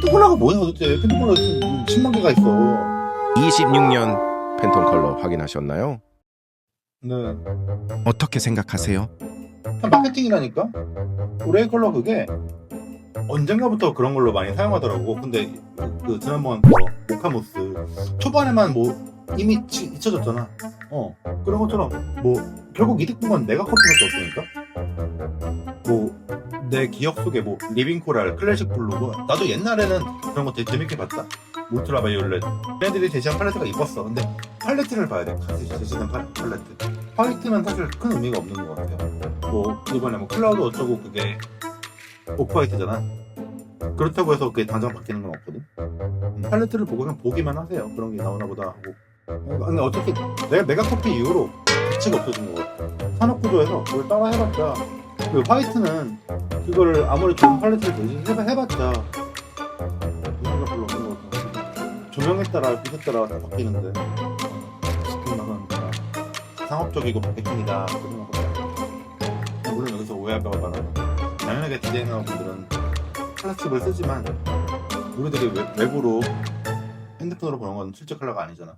펜트콜라가 뭐야 도대체 펜트콜라 10만 개가 있어. 26년 팬톤 컬러 확인하셨나요? 네. 어떻게 생각하세요? 그냥 마케팅이라니까? 올해 컬러 그게 언젠가부터 그런 걸로 많이 사용하더라고. 근데 그, 그 지난번 그 모카모스 초반에만 뭐 이미 치- 잊혀졌잖아. 어 그런 것처럼 뭐 결국 이득 본 건 내가 커피밖에 없으니까? 뭐 내 기억 속에 뭐 리빙 코랄 클래식 블루고 나도 옛날에는 그런 거 되게 재밌게 봤다. 울트라 바이올렛. 얘네들이 제시한 팔레트가 이뻤어. 근데 팔레트를 봐야 돼. 같이 제시된 팔- 팔레트. 화이트는 사실 큰 의미가 없는 것 같아요. 뭐 이번에 뭐 클라우드 어쩌고 그게 오프 화이트잖아. 그렇다고 해서 그게 당장 바뀌는 건 없거든. 음, 팔레트를 보고 그냥 보기만 하세요. 그런 게 나오나 보다 하고. 어, 근데 어차피 내가, 내가 커피 이후로 가치가 없어진 것 같아. 산업 구조에서 그걸 따라 해봤자 그 화이트는 그거를 아무리 좋은 팔레트를 대신해봐 해봤자 의미가 별로 없는 것 같아 조명에 따라 빛에 따라 다 바뀌는데 스킨 나가니까 상업적이고 마케팅이다. 그런 거 물론 여기서 오해할까 봐 말하는 당연하게 디자이너 분들은 플라스틱을 쓰지만 우리들이 외, 외부로 핸드폰으로 보는 건 실제 컬러가 아니잖아